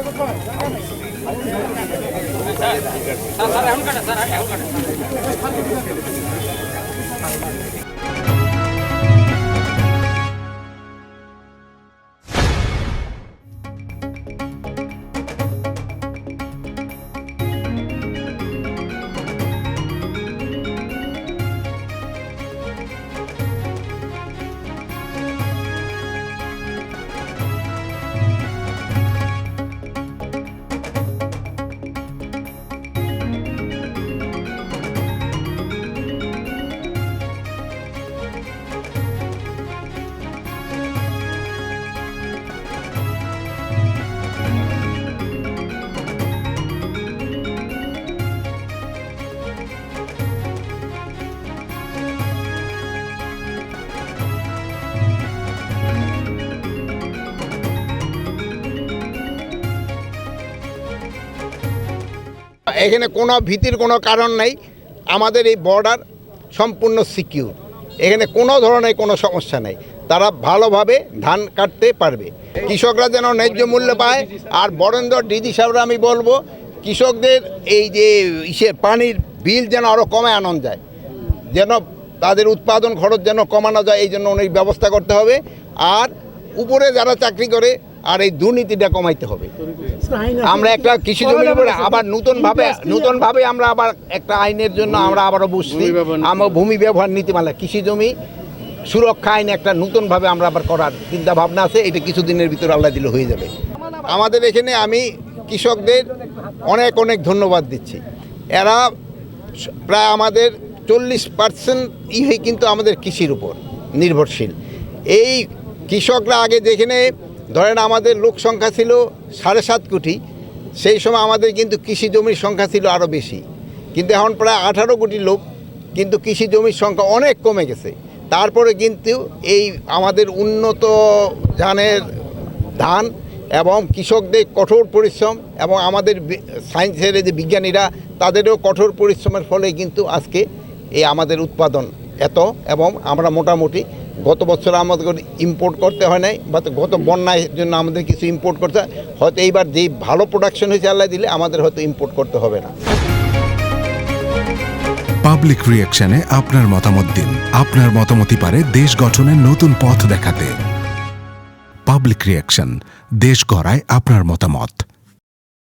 Sir এখানে কোনো ভীতির কোনো কারণ নাই। আমাদের এই বর্ডার সম্পূর্ণ সিকিউর এখানে কোনো ধরনের কোনো সমস্যা নেই। তারা ভালোভাবে ধান কাটতে পারবে। কৃষকরা যেন ন্যায্য মূল্য পায়। আর বরেন্দ্র, ডিজি সাহেবরা আমি বলব, কৃষকদের এই যে ইসে পানির বিল যেন আরও কমে আনন যায়। যেন তাদের উৎপাদন খরচ যেন কমানো যায়, এই জন্য অনেক ব্যবস্থা করতে হবে। আর উপরে যারা চাকরি করে আর এই দুর্নীতিটা কমাইতে হবে। আমরা একটা কৃষি জমির উপরে আবার নতুন ভাবে নতুন ভাবে আমরা আবার একটা আইনের জন্য আমরা আবারও বুঝছি। আমার ভূমি ব্যবহার নীতিমালা কৃষি জমি সুরক্ষা আইন একটা নতুন ভাবে আমরা আবার করার চিন্তা ভাবনা আছে এটা কিছুদিনের ভিতরে আল্লাহ দিলে হয়ে যাবে। আমাদের এখানে আমি কৃষকদের অনেক অনেক ধন্যবাদ দিচ্ছি। এরা প্রায় আমাদের চল্লিশ পার্সেন্ট ইহে কিন্তু আমাদের কৃষির উপর নির্ভরশীল। এই কৃষকরা আগে যেখানে ধরেন আমাদের লোক সংখ্যা ছিল সাড়ে সাত কোটি, সেই সময় আমাদের কিন্তু কৃষি জমির সংখ্যা ছিল আরও বেশি। কিন্তু এখন প্রায় আঠারো কোটি লোক কিন্তু কৃষি জমির সংখ্যা অনেক কমে গেছে। তারপরে কিন্তু এই আমাদের উন্নত ধানের ধান এবং কৃষকদের কঠোর পরিশ্রম এবং আমাদের সায়েন্সের যে বিজ্ঞানীরা, তাদেরও কঠোর পরিশ্রমের ফলে কিন্তু আজকে এই আমাদের উৎপাদন এত এবং আমরা মোটামুটি গত বছর আমাদের ইম্পোর্ট করতে হয় নাই বা গত বন্যার জন্য আমাদের কিছু ইম্পোর্ট করতে হয়। হয়তো এইবার যেই ভালো প্রোডাকশন হয়েছে আল্লাহ দিলে আমাদের হয়তো ইম্পোর্ট করতে হবে না। পাবলিক রিয়াকশনে আপনার মতামত দিন। আপনার মতামতই পারে দেশ গঠনের নতুন পথ দেখাতে। পাবলিক রিয়াকশন দেশ গড়ায় আপনার মতামত।